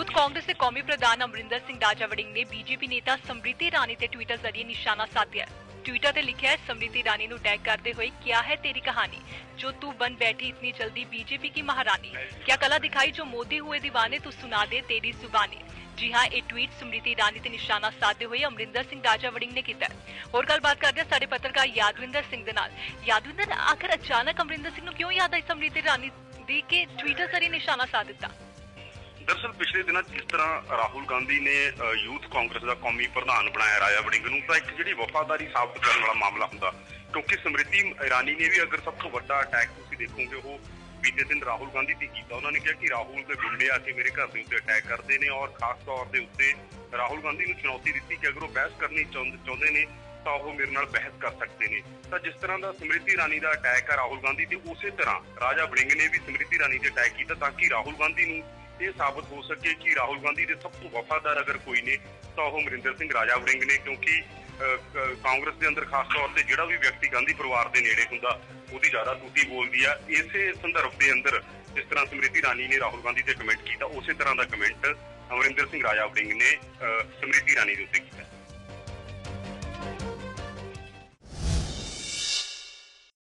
Youth Congress ਦੇ ਕੌਮੀ ਪ੍ਰਧਾਨ ਅਮਰਿੰਦਰ ਸਿੰਘ ਰਾਜਾ ਵੜਿੰਗ ਨੇ ਬੀਜੇਪੀ ਨੇਤਾ ਸਮ੍ਰਿਤੀ ਰਾਣੀ ਤੇ ਟਵਿੱਟਰ ਜ਼ਰੀਏ ਨਿਸ਼ਾਨਾ ਸਾਧਿਆ ਹੈ। ट्विटर ਤੇ ਲਿਖਿਆ ਹੈ ਸਮ੍ਰਿਤੀ ਰਾਣੀ ਨੂੰ ਟੈਗ ਕਰਦੇ ਹੋਏ ਕਿਆ ਹੈ ਤੇਰੀ ਕਹਾਣੀ ਜੋ ਤू बन बैठी इतनी जल्दी बीजेपी की महारानी क्या कला दिखाई जो मोदी हुए दीवाने तू सुना दे तेरी जुबानी ਜੀ ਹਾਂ ਇਹ ਟਵੀਟ ਸਮ੍ਰਿਤੀ ਰਾਣੀ ਤੇ ਨਿਸ਼ਾਨਾ ਸਾਧਦੇ ਹੋਏ ਅਮਰਿੰਦਰ ਸਿੰਘ ਰਾਜਾ ਵੜਿੰਗ ਨੇ ਕੀਤਾ ਹੈ। ਹੋਰ ਗੱਲਬਾਤ ਕਰਦੇ ਹਾਂ ਸਾਡੇ ਪੱਤਰਕਾਰ ਯਾਦਵਿੰਦਰ ਸਿੰਘ ਦੇ ਨਾਲ ਯਾਦਵਿੰਦਰ ਆਖਰ ਅਚਾਨਕ ਅਮਰਿੰਦਰ ਸਿੰਘ ਨੂੰ ਕਿਉਂ ਯਾਦ ਆਈ ਸਮ੍ਰਿਤੀ ਰਾਣੀ ਦੀ ਕਿ ਟਵਿੱਟਰ ਜ਼ਰੀਏ ਨਿਸ਼ਾਨਾ ਸਾਧ ਦਿੱਤਾ ਦਰਅਸਲ ਪਿਛਲੇ ਦਿਨਾਂ ਜਿਸ ਤਰ੍ਹਾਂ ਰਾਹੁਲ ਗਾਂਧੀ ਨੇ ਯੂਥ ਕਾਂਗਰਸ ਦਾ ਕੌਮੀ ਪ੍ਰਧਾਨ ਬਣਾਇਆ ਰਾਜਾ ਵੜਿੰਗ ਨੂੰ, ਤਾਂ ਇੱਕ ਜਿਹੜੀ ਵਫਾਦਾਰੀ ਸਾਬਤ ਕਰਨ ਵਾਲਾ ਮਾਮਲਾ ਹੁੰਦਾ, ਕਿਉਂਕਿ ਸਮ੍ਰਿਤੀ ਇਰਾਨੀ ਨੇ ਵੀ ਅਗਰ ਸਭ ਤੋਂ ਵੱਡਾ ਅਟੈਕ ਤੁਸੀਂ ਦੇਖੋਗੇ, ਉਹ ਬੀਤੇ ਦਿਨ ਰਾਹੁਲ ਗਾਂਧੀ ਤੇ ਕੀਤਾ। ਉਹਨਾਂ ਨੇ ਕਿਹਾ ਕਿ ਰਾਹੁਲ ਦੇ ਗੁੰਡੇ ਆ ਕੇ ਮੇਰੇ ਘਰ ਦੇ ਉੱਤੇ ਅਟੈਕ ਕਰਦੇ ਨੇ ਔਰ ਖਾਸ ਤੌਰ ਦੇ ਉੱਤੇ ਰਾਹੁਲ ਗਾਂਧੀ ਨੂੰ ਚੁਣੌਤੀ ਦਿੱਤੀ ਕਿ ਅਗਰ ਉਹ ਬਹਿਸ ਕਰਨੀ ਚਾਹੁੰਦੇ ਚਾਹੁੰਦੇ ਨੇ, ਤਾਂ ਉਹ ਮੇਰੇ ਨਾਲ ਬਹਿਸ ਕਰ ਸਕਦੇ ਨੇ। ਤਾਂ ਜਿਸ ਤਰ੍ਹਾਂ ਦਾ ਸਮ੍ਰਿਤੀ ਰਾਣੀ ਦਾ ਅਟੈਕ ਹੈ ਰਾਹੁਲ ਗਾਂਧੀ ਤੇ ਉਸੇ ਤਰ੍ਹਾਂ ਰਾਜਾ ਵੜਿੰਗ ਨੇ ਵੀ ਸਮ੍ਰਿਤੀ ਰਾਣੀ ਤੇ ਅਟੈਕ ਕੀਤਾ ਤਾਂ ਕਿ ਰਾਹੁਲ ਗਾਂਧੀ ਨੂੰ ਇਹ ਸਾਬਤ ਹੋ ਸਕੇ ਕਿ ਰਾਹੁਲ ਗਾਂਧੀ ਦੇ ਸਭ ਤੋਂ ਵਫਾਦਾਰ ਅਗਰ ਕੋਈ ਨੇ ਤਾਂ ਉਹ ਅਮਰਿੰਦਰ ਸਿੰਘ ਰਾਜਾ ਵੜਿੰਗ ਨੇ ਕਿਉਂਕਿ ਕਾਂਗਰਸ ਦੇ ਅੰਦਰ ਖਾਸ ਤੌਰ ਤੇ ਜਿਹੜਾ ਵੀ ਵਿਅਕਤੀ ਗਾਂਧੀ ਪਰਿਵਾਰ ਦੇ ਨੇੜੇ ਹੁੰਦਾ ਉਹਦੀ ਜ਼ਿਆਦਾ ਟੂਟੀ ਬੋਲਦੀ ਆ। ਇਸੇ ਸੰਦਰਭ ਦੇ ਅੰਦਰ ਜਿਸ ਤਰ੍ਹਾਂ ਸਮ੍ਰਿਤੀ ਰਾਣੀ ਨੇ ਰਾਹੁਲ ਗਾਂਧੀ ਤੇ ਕਮੈਂਟ ਕੀਤਾ ਉਸੇ ਤਰ੍ਹਾਂ ਦਾ ਕਮੈਂਟ ਅਮਰਿੰਦਰ ਸਿੰਘ ਰਾਜਾ ਵੜਿੰਗ ਨੇ ਅ, ਸਮ੍ਰਿਤੀ ਰਾਣੀ ਦੇ ਉੱਤੇ ਕੀਤਾ।